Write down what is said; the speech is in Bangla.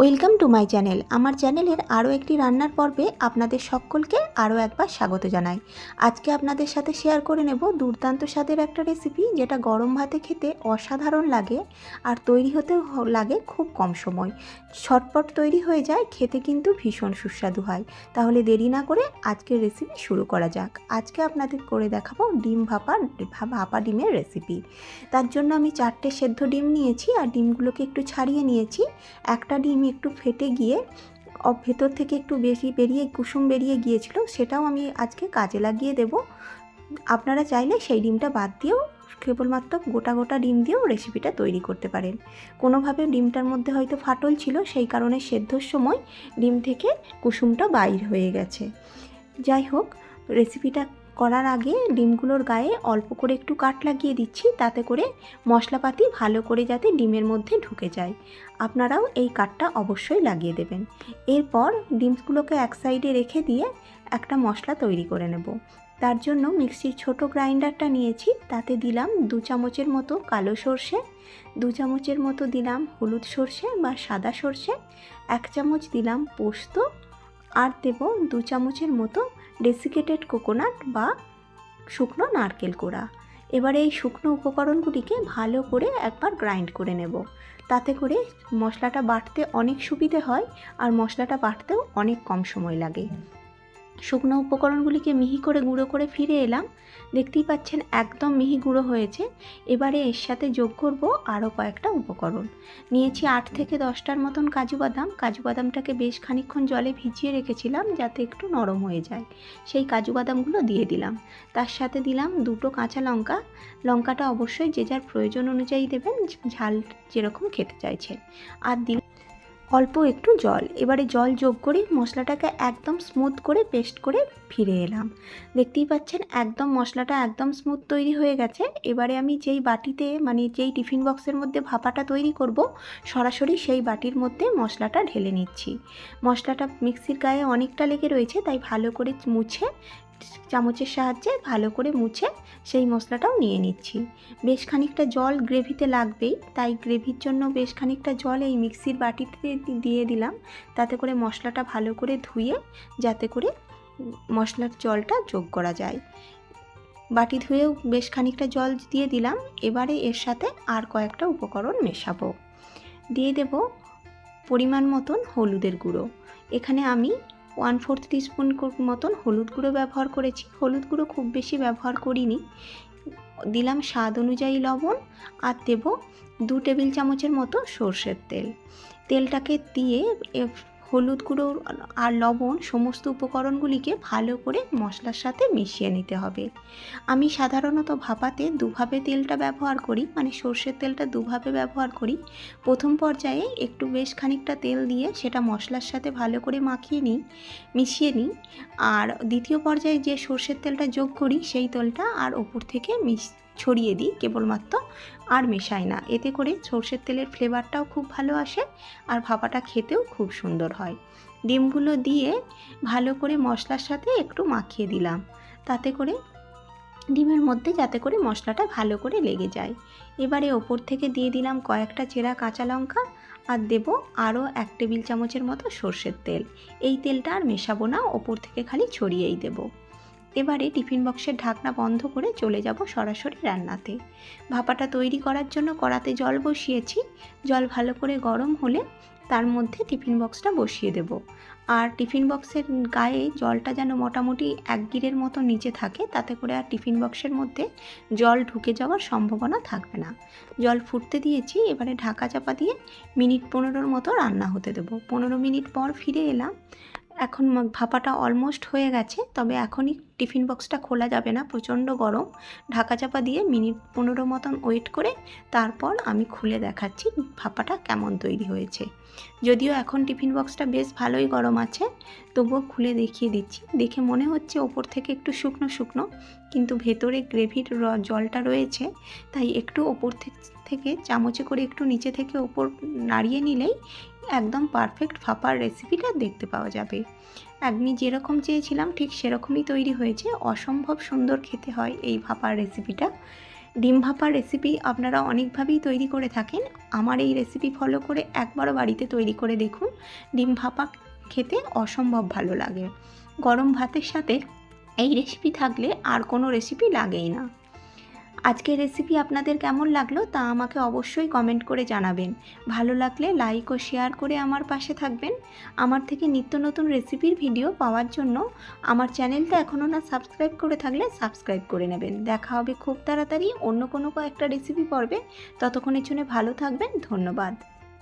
Welcome to my channel. আমার চ্যানেলের আরও একটি রান্নার পর্বে আপনাদের সকলকে আরও একবার স্বাগত জানাই। আজকে আপনাদের সাথে শেয়ার করে নেব দুর্দান্ত স্বাদের একটা রেসিপি যেটা গরম ভাতে খেতে অসাধারণ লাগে আর তৈরি হতে লাগে খুব কম সময়। ছটপট তৈরি হয়ে যায়, খেতে কিন্তু ভীষণ সুস্বাদু হয়। তাহলে দেরি না করে আজকের রেসিপি শুরু করা যাক। আজকে আপনাদের করে দেখাবো ডিম ভাপা ভাপা ডিমের রেসিপি তার জন্য আমি চারটে সেদ্ধ ডিম নিয়েছি আর ডিমগুলোকে একটু ছাড়িয়ে নিয়েছি। একটা ডিম একটু ফেটে গিয়ে ভেতর থেকে একটু বেশি বেরিয়ে, কুসুম বেরিয়ে গিয়েছিল, সেটাও আমি আজকে কাজে লাগিয়ে দেব। আপনারা চাইলে সেই ডিমটা বাদ দিয়েও, কেবলমাত্র গোটা গোটা ডিম দিয়েও রেসিপিটা তৈরি করতে পারেন। কোনোভাবে ডিমটার মধ্যে হয়তো ফাটল ছিল, সেই কারণে সেদ্ধর সময় ডিম থেকে কুসুমটা বাইর হয়ে গেছে। যাই হোক রেসিপিটা করার আগে ডিমগুলোর গায়ে অল্প করে একটু কাট লাগিয়ে দিচ্ছি, তাতে করে মশলাপাতি ভালো করে যাতে ডিমের মধ্যে ঢুকে যায়। আপনারাও এই কাটটা অবশ্যই লাগিয়ে দেবেন। এরপর ডিমগুলোকে এক সাইডে রেখে দিয়ে একটা মশলা তৈরি করে নেব। তার জন্য মিক্সির ছোট গ্রাইন্ডারটা নিয়েছি, তাতে দিলাম দু চামচের মতো কালো সর্ষে, দু চামচের মতো দিলাম হলুদ সর্ষে বা সাদা সর্ষে, এক চামচ দিলাম পোস্ত, আর দেব দু চামচের মতো ডেসিকেটেড কোকোনাট বা শুকনো নারকেল কোড়া। এবার এই শুকনো উপকরণগুলিকে ভালো করে একবার গ্রাইন্ড করে নেব। তাতে করে মশলাটা বাটতে অনেক সুবিধে হয় আর মশলাটা বাটতেও অনেক কম সময় লাগে। শুকনো উপকরণগুলিকে মিহি করে গুঁড়ো করে ফিরে এলাম। দেখতেই পাচ্ছেন একদম মিহি গুঁড়ো হয়েছে। এবারে এর সাথে যোগ করব আরও কয়েকটা উপকরণ। নিয়েছি আট থেকে দশটার মতন কাজু বাদাম। কাজু বাদামটাকে বেশ খানিকক্ষণ জলে ভিজিয়ে রেখেছিলাম যাতে একটু নরম হয়ে যায়। সেই কাজু বাদামগুলো দিয়ে দিলাম। তার সাথে দিলাম দুটো কাঁচা লঙ্কা। লঙ্কাটা অবশ্যই যে যার প্রয়োজন অনুযায়ী দেবেন, ঝাল যেরকম খেতে চাইছেন। আর দিল অল্প একটু জল। এবারে জল যোগ করে মশলাটাকে একদম স্মুথ করে পেস্ট করে ফিরে এলাম। দেখতেই পাচ্ছেন, একদম মশলাটা একদম স্মুথ তৈরি হয়ে গেছে। এবারে আমি যেই বাটিতে মানে যেই টিফিন বক্সের মধ্যে ভাপাটা তৈরি করব, সরাসরি সেই বাটির মধ্যে মশলাটা ঢেলে নিচ্ছি। মশলাটা মিক্সির গায়ে অনেকটা লেগে রয়েছে, তাই ভালো করে মুছে চামচের সাহায্যে ভালো করে মুছে সেই মশলাটাও নিয়ে নিচ্ছি। বেশ খানিকটা জল গ্রেভিতে লাগবেই, তাই গ্রেভির জন্য বেশ খানিকটা জল এই মিক্সির বাটিতে দিয়ে দিলাম। তাতে করে মশলাটা ভালো করে ধুয়ে যাতে করে মশলার জলটা যোগ করা যায়। বাটি ধুয়েও বেশ খানিকটা জল দিয়ে দিলাম, এবারে এর সাথে আর কয়েকটা উপকরণ মেশাবো। দিয়ে দেব পরিমাণ মতন হলুদের গুঁড়ো। এখানে আমি ওয়ান ফোর্থ টিস্পুন মতন হলুদ গুঁড়ো ব্যবহার করেছি। হলুদ গুঁড়ো খুব বেশি ব্যবহার করিনি। দিলাম স্বাদ অনুযায়ী লবণ আর দেব দু টেবিল চামচের মতো সর্ষের তেল। তেলটাকে দিয়ে হলুদ গুঁড়ো আর লবণ সমস্ত উপকরণগুলিকে ভালো করে মশলার সাথে মিশিয়ে নিতে হবে। আমি সাধারণত ভাপাতে দুভাবে তেলটা ব্যবহার করি মানে সর্ষের তেলটা দুভাবে ব্যবহার করি। প্রথম পর্যায়ে একটু বেশ খানিকটা তেল দিয়ে সেটা মশলার সাথে ভালো করে মাখিয়ে নিই, মিশিয়ে নিই। আর দ্বিতীয় পর্যায়ে যে সর্ষের তেলটা যোগ করি, সেই তেলটা আর ওপর থেকে মিশ ছড়িয়ে দিই কেবলমাত্র আর মেশাই না। এতে করে সর্ষের তেলের ফ্লেভারটাও খুব ভালো আসে আর ভাপাটা খেতেও খুব সুন্দর হয়। ডিমগুলো দিয়ে ভালো করে মশলার সাথে একটু মাখিয়ে দিলাম। তাতে করে ডিমের মধ্যে যাতে করে মশলাটা ভালো করে লেগে যায়। এবারে ওপর থেকে দিয়ে দিলাম কয়েকটা চেরা কাঁচা লঙ্কা আর দেব আরও এক টেবিল চামচের মতো সর্ষের তেল। এই তেলটা আর মেশাবো না, ওপর থেকে খালি ছড়িয়েই দেব। এবারে টিফিন বক্সের ঢাকনা বন্ধ করে চলে যাব সরাসরি রান্নাতে। ভাপাটা তৈরি করার জন্য কড়াতে জল বসিয়েছি। জল ভালো করে গরম হলে তার মধ্যে টিফিন বক্সটা বসিয়ে দেব। আর টিফিন বক্সের গায়ে জলটা যেন মোটামুটি এক গিরের মতো নিচে থাকে, তাতে করে আর টিফিন বক্সের মধ্যে জল ঢুকে যাওয়ার সম্ভাবনা থাকবে না। জল ফুটতে দিয়েছি, এবারে ঢাকা চাপা দিয়ে মিনিট পনেরোর মতো রান্না হতে দেবো। পনেরো মিনিট পর ফিরে এলাম। এখন ভাপাটা অলমোস্ট হয়ে গেছে, তবে এখনই টিফিন বক্সটা খোলা যাবে না, প্রচণ্ড গরম। ঢাকা চাপা দিয়ে মিনিট পনেরো মতন ওয়েট করে তারপর আমি খুলে দেখাচ্ছি ভাপাটা কেমন তৈরি হয়েছে। যদিও এখন টিফিন বক্সটা বেশ ভালোই গরম আছে, তবুও খুলে দেখিয়ে দিচ্ছি। দেখে মনে হচ্ছে ওপর থেকে একটু শুকনো শুকনো, কিন্তু ভেতরে গ্রেভির জলটা রয়েছে, তাই একটু ওপর থেকে চামচে করে একটু নিচে থেকে ওপর নাড়িয়ে নিলেই একদম পারফেক্ট ফাঁপার রেসিপিটা দেখতে পাওয়া যাবে। আমি যেরকম চেয়েছিলাম, ঠিক সেরকমই তৈরি হয়েছে। অসম্ভব সুন্দর খেতে হয় এই ভাপার রেসিপিটা ডিম ভাপার রেসিপি আপনারা অনেকভাবেই তৈরি করে থাকেন। আমার এই রেসিপি ফলো করে একবারও বাড়িতে তৈরি করে দেখুন। ডিম ভাপা খেতে অসম্ভব ভালো লাগে। গরম ভাতের সাথে এই রেসিপি থাকলে আর কোনো রেসিপি লাগেই না। আজকের রেসিপি আপনাদের কেমন লাগল তা আমাকে অবশ্যই কমেন্ট করে জানাবেন। ভালো লাগলে লাইক ও শেয়ার করে আমার পাশে থাকবেন। আমার থেকে নিত্য নতুন রেসিপির ভিডিও পাওয়ার জন্য আমার চ্যানেলটা এখনও না সাবস্ক্রাইব করে থাকলে সাবস্ক্রাইব করে নেবেন। দেখা হবে খুব তাড়াতাড়ি অন্য কোনো একটা রেসিপি পড়বে ততক্ষণের জন্য ভালো থাকবেন, ধন্যবাদ।